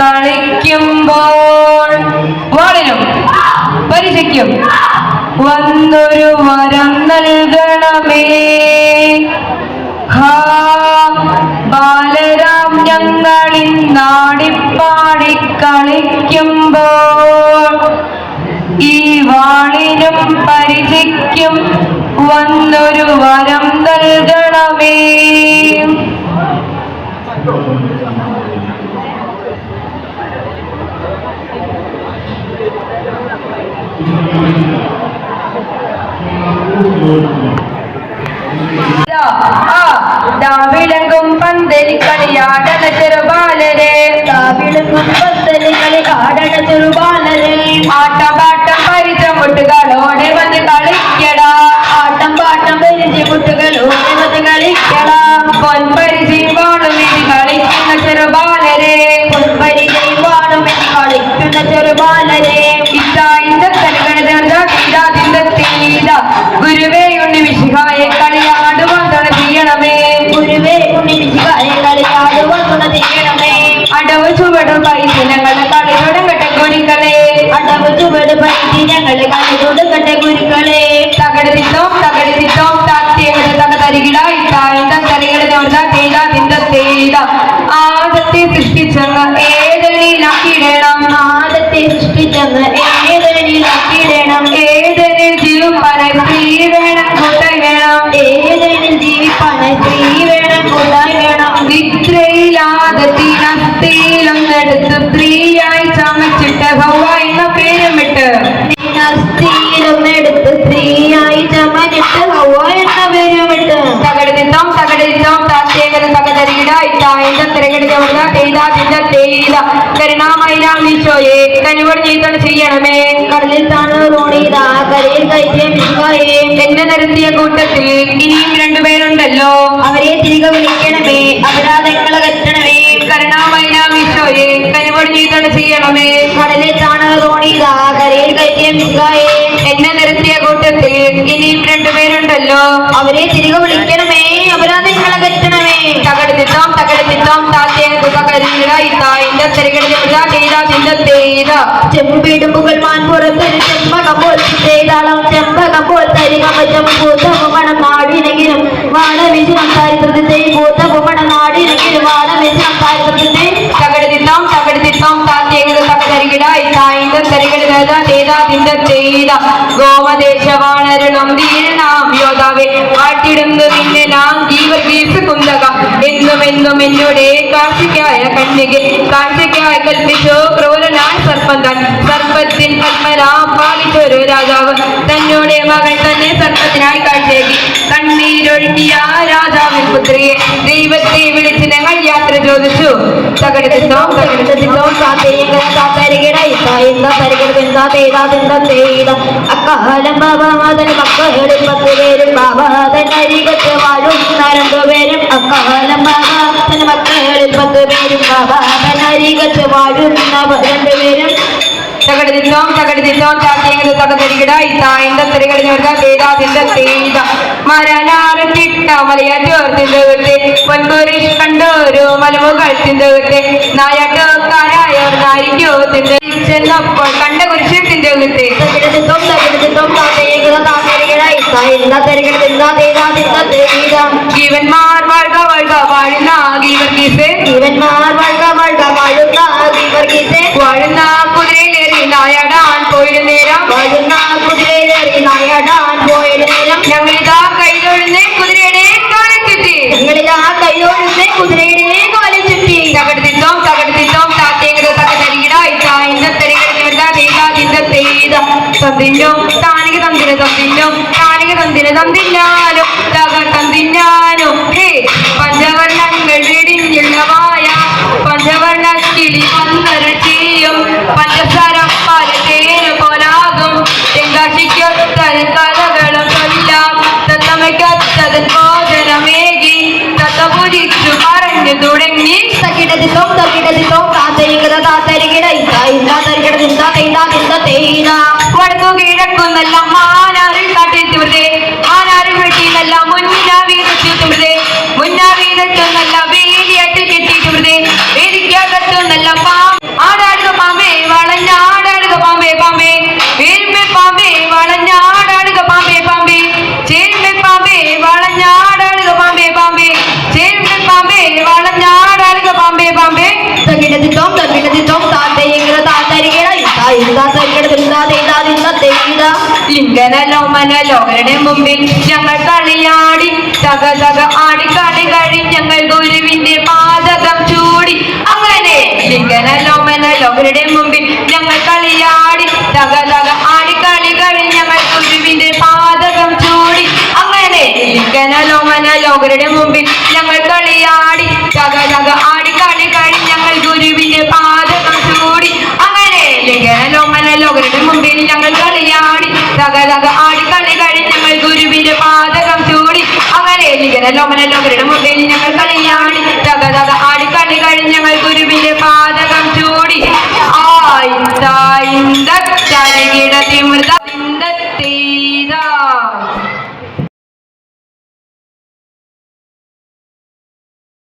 കളിക്കുമ്പോൾ വാളിനും പരിചയ്ക്കും വന്നൊരു വരം നൽകണമേ. ഹാ ബാലരാം ഞങ്ങളിന്നാടിപ്പാടി കളിക്കുമ്പോൾ ഈ വാളിനും പരിചയ്ക്കും വന്നൊരു വരം നൽകണമേ ദാ, ആ, ദാ വിളങ്ങും പന്തലി കളിയാടണ ചെറുബാലരെ. വിളങ്ങും പന്തൽ കളി ആടണ ചെറുബാലരെ ആട്ടം പാട്ടം പരിചമുട്ടുകളോടെ വന്ന് കളിക്കടാ. ആട്ടം പാട്ടം പരിച മുട്ടുകളോടെ വന്ന് കളിക്കണം പൊൻപരിചി വാണുമെന്ന് കളിക്കുന്ന ചെറുബാലരെ. പൊൻപരിചി വാണുമെന്ന് കളിക്കുന്ന ചെറുബാലരെ. ഞങ്ങളെ കളിയോട് കണ്ട ഗുരുക്കളെ തകടതിത്തോം തകടതിത്തോം താത്തിയുടെ തക തരികിടായി താഴ്ന്ന തരികളെ നോർന്ന തേത നിന്റെ തേത ആദത്തെ സൃഷ്ടിച്ചങ്ങ് ഏതനിലാക്കിടണം ആദത്തെ സൃഷ്ടിച്ചങ്ങ് ഏതനിലാക്കിയിടണം. ഏതനിൽ ജീവപ്പന സ്ത്രീ ഈശോയെ കനിവോട് ചെയ്തോട് ചെയ്യണമേ കടലിൽ താണു റോണിതാ കരയിൽ കയറ്റിയ മിശുവായെ എന്നെ നിരത്തിയ കൂട്ടത്തിൽ ഇനിയും രണ്ടുപേരുണ്ടല്ലോ അവരെ തിരികെ വിളിക്കണമേ അപരാധങ്ങളെ കറ്റണമേ കരുണാമയിലാം ഈശോയെ കനിവോട് ചെയ്യണമേ കടലിൽ താണു റോണിതാ കരയിൽ കയറ്റിയ മിശുവായെ എന്നെ നിരത്തിയ കൂട്ടത്തിൽ ഇനിയും രണ്ടുപേരുണ്ടല്ലോ. അവരെ തിരികെ തേയില ചെമ്പീടുമ്പുകൾ മാൻപുറത്തൊരു ചെമ്പകം പോൽ ചെയ്താളം ചെമ്പകം പോൽ തരികമറ്റം നാടിനെങ്കിലും വാണവിജനം ചരിത്രത്തിന്റെ ഭൂതമണം നാടിനെങ്കിലും വാണവിജനം ചരിത്രത്തിന്റെ തകടത്തിത്തോം തകടത്തിത്തോം താത്തേക തകതരികിടായി താഴ്ന്ന തിരകടിത തേതാ നിന്റെ തേയില ഗോമദേശവാണരണം വീരണാം യോധാവെ ആട്ടിടുന്നു കണ്ണികെ കാർഷികായ കൽപ്പിച്ചോ ക്രൂരനാൻ സർപ്പം താൻ സർപ്പത്തിൻ പത്മനാം പാലിച്ചൊരു രാജാവ്. തന്നോടെ മകൻ തന്നെ സർപ്പത്തിനായി കാഴ്ചയാക്കി. കണ്ണീരൊഴുക്കിയ ആ രാജാവിൻ പുത്രിയെ ദൈവത്തെ വിളിച്ച് ഞങ്ങൾ യാത്ര ചോദിച്ചു. തകടത്തിത്തോം തകടത്തിത്തോം അക്കാലം ബാബാതൻ മക്കളിൽ പത്ത് പേരും ബാബാതൻ അരികത്ത് വാഴും. രണ്ടുപേരും അക്കാലം ബാബാതൻ മക്കളിൽ പത്ത് പേരും ബാബാതൻ അരികത്ത് വാഴും രണ്ടുപേരും. തകടതിത്തോം തകടതിത്തോം താത്തേങ്ങത് തകതരികിടായി താഴ്ന്ന തിരകടിഞ്ഞവർക്ക വേദാതിന്റെ തേയ്ത മരനാറ് ചിട്ട മലയ ചോർത്തിന്റെ വിട്ട് പൊൻകുരിശ് കണ്ടോരു മലമുകൾ തിന്തകത്തെ നായാട്ടക്കാരായവർ നാരിക്കോ തിന്റെ ചെന്നപ്പോൾ കണ്ട കുരിശത്തിന്റെ വിട്ട് തകിടത്തിത്തോം തകിടത്തിത്തോം താത്തയേകത ജീവന്മാർ വാഴ്ക വാഴ്ക വാഴുന്ന ഗീവർഗീസ് ജീവന്മാർ വഴുക വഴുക വാഴുന്ന വർഗീസെ വാഴുന്ന കുതിരയിലേറി നായാടാൻ പോയിരുന്നേരം വാഴുന്ന കുതിരയിലേറി നായടാൻ പോയൊരു നേരം. ഞങ്ങളിതാ കൈതൊഴുന്നേ കുതിരയുടെ കാലത്തെത്തി ഞങ്ങളിതാ കൈയോടുന്ന കുതിരയുടെ കോലം ചുറ്റി. തകടത്തിത്തോം തകടത്തിത്തോം താത്തേകത തകതരികിടായി തിരകടിഞ്ഞവർക്ക വേദാതിന്റെ തേയ്ത തന്നിനും താനിക തന്തിന് കാണിക തന്തിന് തന്നില്ലാനും തക തന്നില്ലാനും ഹേ പഞ്ചവർണങ്ങൾ വെടിഞ്ഞുള്ളവായ പഞ്ചവർണ കിളി വന്നര ചെയ്യും പഞ്ചസാര പല തേന് പോലാകും. തെങ്കാശിക്കൊത്തന് കഥകളും കൊല്ലാം തത്തമയ്ക്കൊത്തത് ഭോജനമേകി പറഞ്ഞു തുടങ്ങി. വടക്കു കിഴക്കുന്നല്ല മാനാറിൽ കാട്ടിത്തുവരുതേ ആനാറിൽ വെട്ടിയെന്നല്ല മുന്നാ വീതത്തുവരുതേ മുന്നാ വീതത്തുന്നല്ല വേലിയായിട്ട് കെട്ടിയിട്ടുവരുതേ വേദിക്കകത്തുന്നല്ല പാ പാമ്പേ വളഞ്ഞാടാടുക പാമ്പേ പാമ്പേ. വീരുമ്പേ പാമ്പേ വളഞ്ഞാടാടുക പാമ്പേ പാമ്പേ. ചേരുമ്പേ പാമ്പേ വളഞ്ഞാടാടുക പാമ്പേ പാമ്പേ. ചേരുമ്പേ പാമ്പേ വളഞ്ഞാടാടുക പാമ്പേ പാമ്പേ. തകിടതിത്തോം തകിടതിത്തോം താത്തരികിട താത്തരികിട ഇതാ ഇതാ തരികിട ലിംഗനല്ലോ മനലോകരുടെ മുമ്പിൽ ഞങ്ങൾ കളിയാടി. തക തക ആടി കളി കഴി ഞങ്ങൾ ഗുരുവിന്റെ പാതകം ചൂടി. അങ്ങനെ ഗനലോ മനലോ അവരുടെ മുമ്പിൽ ഞങ്ങൾ കളിയാടി. തക തക ആടി കളി കഴി ഞങ്ങൾ ഗുരുവിന്റെ പാതകം ചൂടി. അങ്ങനെ ഗനലോ മനലോ അവരുടെ മുമ്പിൽ ഞങ്ങൾ കളിയാടി. തക തക ആടി കളി കഴി ഞങ്ങൾ ഗുരുവിന്റെ പാതകം ചൂടി. അങ്ങനെ ഗനലോ മനലോ അവരുടെ മുമ്പിൽ ഞങ്ങൾ തകതക ആടി കഴിഞ്ഞ് ഞങ്ങൾ ഗുരുവിന്റെ പാതകം ചൂടി അങ്ങനെ ലിംഗനലോമനലോകരുടെ മുമ്പിൽ ഞങ്ങൾ കളിയാടി തകതക ആടി കളി കഴിഞ്ഞ് ഞങ്ങൾ ഗുരുവിന്റെ പാതകം ചൂടി ആയി തായിന്ത ചരകിട തിമൃത